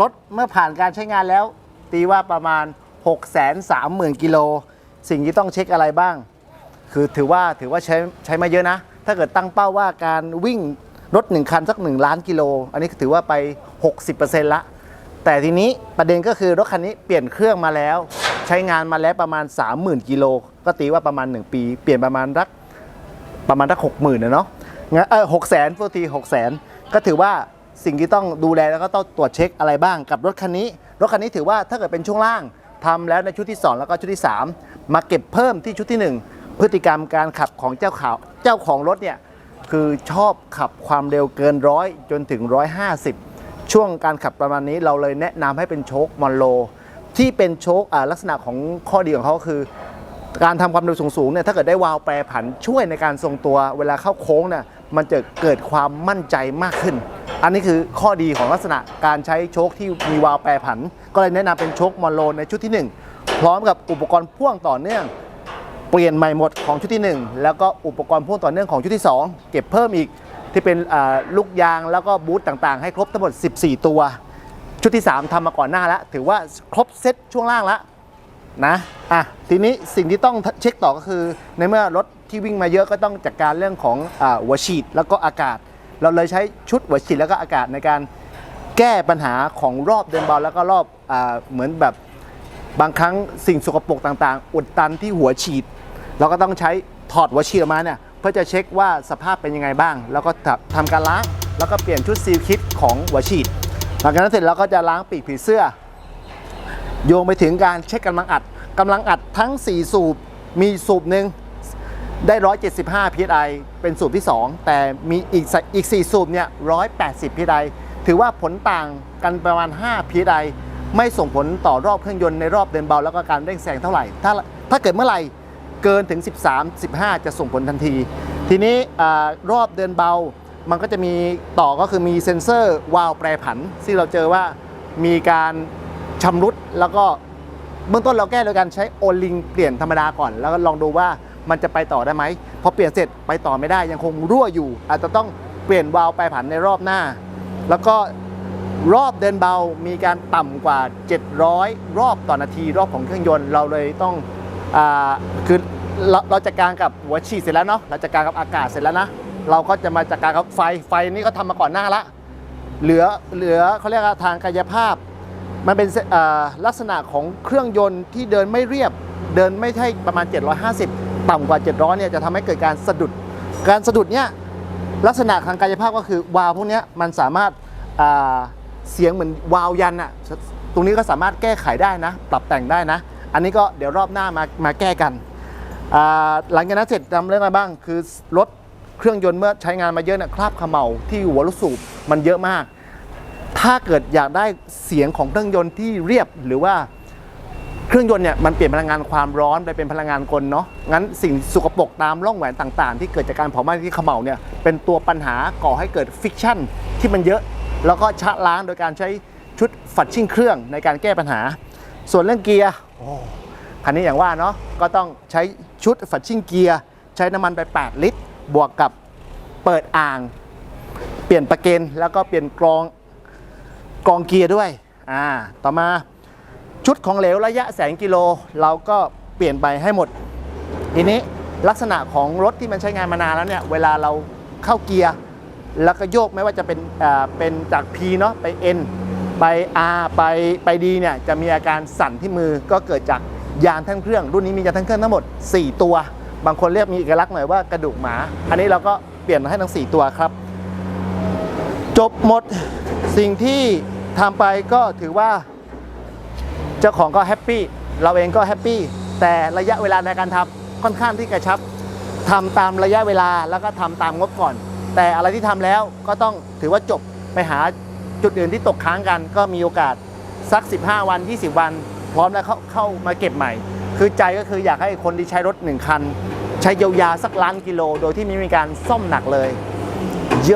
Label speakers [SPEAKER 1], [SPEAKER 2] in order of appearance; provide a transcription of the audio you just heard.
[SPEAKER 1] รถเมื่อผ่านการใช้งานแล้ว ตีว่าประมาณ 6 3 0 0 0 0กิโลสิ่งที่ต้องเช็คอะไรบ้าง คือถือว่าถือว่าใช้ใช้มาเยอะนะ ถ้าเกิดตั้งเป้าว่าการวิ่งรถ 1 คันสัก 1 ล้านกิโล อันนี้ถือว่าไป 60%ละ แต่ทีนี้ประเด็นก็คือรถคันนี้เปลี่ยนเครื่องมาแล้ว ใช้งานมาแล้วประมาณ 30,000กิโลก็ตีว่าประมาณ 1 ปี เปลี่ยนประมาณรักประมาณทักหกหมื่นนะเนาะงั้นเออหกแสนโทษทีหกแสนก็ถือว่า สิ่งที่ต้องดูแลแล้วก็ต้องตรวจเช็คอะไรบ้างกับรถคันนี้ รถคันนี้ถือว่าถ้าเกิดเป็นช่วงล่างทำแล้วในชุดที่ 2 แล้วก็ชุดที่ 3 มาเก็บเพิ่มที่ชุดที่ 1 พฤติกรรมการขับของเจ้าขาวเจ้าของรถเนี่ยคือชอบขับความเร็วเกินร้อยจนถึง 150 ช่วงการขับประมาณนี้เราเลยแนะนำให้เป็นโชคมอนโล ที่เป็นโชคลักษณะของข้อดีของเขาคือ การทำความเร็วสูงๆเนี่ยถ้าเกิดได้วาล์วแปรผันช่วยในการทรงตัว เวลาเข้าโค้งเนี่ยมันจะเกิดความมั่นใจมากขึ้น อันนี้คือข้อดีของลักษณะการใช้โชคที่มีวาล์วแปรผัน ก็เลยแนะนำเป็นโชคมอนโลในชุดที่ 1 พร้อมกับอุปกรณ์พ่วงต่อเนื่องเปลี่ยนใหม่หมดของชุดที่ 1 แล้วก็อุปกรณ์พ่วงต่อเนื่องของชุดที่ 2 เก็บเพิ่มอีกที่เป็นลูกยางแล้วก็บูทต่างๆ ให้ครบทั้งหมด 14 ตัว ชุดที่ 3ทำมาก่อนหน้าแล้วถือว่าครบเซตช่วงล่างแล้วนะอะทีนี้สิ่งที่ต้องเช็คต่อก็คือ ในเมื่อรถที่วิ่งมาเยอะก็ต้องจัดการเรื่องของอหัวฉีดแล้วก็อากาศ เราเลยใช้ชุดหัวฉีดแล้วก็อากาศในการแก้ปัญหาของรอบเดินเบาแล้วก็รอบอเหมือนแบบบางครั้งสิ่งสกปรกต่างๆ อุดตันที่หัวฉีด เราก็ต้องใช้ถอดหัวฉีดออกมาเนี่ยเพื่อจะเช็คว่าสภาพเป็นยังไงบ้าง แล้วก็ทำการล้างแล้วก็เปลี่ยนชุดซีลคิดของหัวฉีด หลังจากนั้นเสร็จเราก็จะล้างปีกผีเสื้อ โยงไปถึงการเช็คกำลังอัดกำลังอัดทั้ง 4 สูบมีสูบหนึ่ง ได้ 175 psi เป็นสูบที่ 2 แต่มีอีกสอีก 4 สูบเนี่ย 180 psi ถือว่าผลต่างกันประมาณ 5 psi ไม่ส่งผลต่อรอบเครื่องยนต์ในรอบเดินเบา แล้วก็การเร่งแซงเท่าไหร่ ถ้าถ้าเกิดเมื่อไหร่เกินถึง 13 15 จะส่งผลทันที ทีนี้อรอบเดินเบา มันก็จะมีต่อก็คือมีเซ็นเซอร์วาล์วแปรผันที่เราเจอว่ามีการชำรุดแล้วก็เบื้องต้นเราแก้โดยการใช้โอลิงเปลี่ยนธรรมดาก่อน แล้วก็ลองดูว่า มันจะไปต่อได้ไหมพอเปลี่ยนเสร็จไปต่อไม่ได้ยังคงรั่วอยู่ อาจจะต้องเปลี่ยนวาล์วแปรผันในรอบหน้า แล้วก็รอบเดินเบามีการต่ำกว่า 700 รอบต่อนาทีรอบของเครื่องยนต์เราเลยต้องอคือเราเราจัดการกับหัวฉีดเสร็จแล้วเนาะเราจัดการกับอากาศเสร็จแล้วนะเราก็จะมาจัดการกับไฟไฟนี่ก็ทำมาก่อนหน้าละเหลือเหลือเขาเรียกทางกายภาพ มันเป็นลักษณะของเครื่องยนต์ที่เดินไม่เรียบเดินไม่ใช่ประมาณ 750 ต่ำกว่า 700เนี่ยจะทำให้เกิดการสะดุด การสะดุดเนี่ยลักษณะทางกายภาพก็คือวาล์วพวกเนี้ยมันสามารถาเสียงเหมือนวาล์วยันอะตรงนี้ก็สามารถแก้ไขได้นะ ปรับแต่งได้นะ อันนี้ก็เดี๋ยวรอบหน้ามามาแก้กัน หลังจากนั้นเสร็จทำเรื่องอะไรบ้าง คือรถเครื่องยนต์เมื่อใช้งานมาเยอะเนี่ยคราบขม่าที่หัวลูกสูบมันเยอะมาก ถ้าเกิดอยากได้เสียงของเครื่องยนต์ที่เรียบหรือว่า เครื่องยนต์เนี่ยมันเปลี่ยนพลังงานความร้อนไปเป็นพลังงานกลเนาะงั้นสิ่งสกปรกตามร่องแหวนต่างๆ ที่เกิดจากการเผาไหม้ที่เขม่าเนี่ยเป็นตัวปัญหาก่อให้เกิดฟิกชันที่มันเยอะ แล้วก็ชะล้างโดยการใช้ชุดฝัดชิ่งเครื่องในการแก้ปัญหา ส่วนเรื่องเกียร์โอ้คันนี้อย่างว่าเนาะก็ต้องใช้ชุดฝัดชิ่งเกียร์ใช้น้ำมันไป 8 ลิตร บวกกับเปิดอ่าง เปลี่ยนประเกนแล้วก็เปลี่ยนกรองกรองเกียร์ด้วยอ่าต่อมา ชุดของเหลวระยะแสนกิโล เราก็เปลี่ยนไปให้หมด ทีนี้ลักษณะของรถที่มันใช้งานมานานแล้วเนี่ยเวลาเราเข้าเกียร์แล้วก็โยกไม่ว่าจะเป็นอ่าเป็นจาก P เนาะไป N ไป R ไปไป D เนี่ยจะมีอาการสั่นที่มือก็เกิดจากยางทั้งเครื่อง รุ่นนี้มียางทั้งเครื่องทั้งหมด 4 ตัว บางคนเรียกมีเอกลักษณ์หน่อยว่ากระดูกหมา อันนี้เราก็เปลี่ยนมาให้ทั้ง 4 ตัวครับ จบหมดสิ่งที่ทำไปก็ถือว่า เจ้าของก็แฮปปี้เราเองก็แฮปปี้แต่ระยะเวลาในการทำค่อนข้างที่กระชับทำตามระยะเวลาแล้วก็ทำตามงบก่อน แต่อะไรที่ทำแล้วก็ต้องถือว่าจบไปหาจุดอื่นที่ตกค้างกัน ก็มีโอกาสสัก 15 วัน 20 วัน พร้อมแล้วเข้าเข้ามาเก็บใหม่ คือใจก็คืออยากให้คนที่ใช้รถหนึ่งคัน ใช้ยาวๆสักล้านกิโล โดยที่ไม่มีการซ่อมหนักเลยโย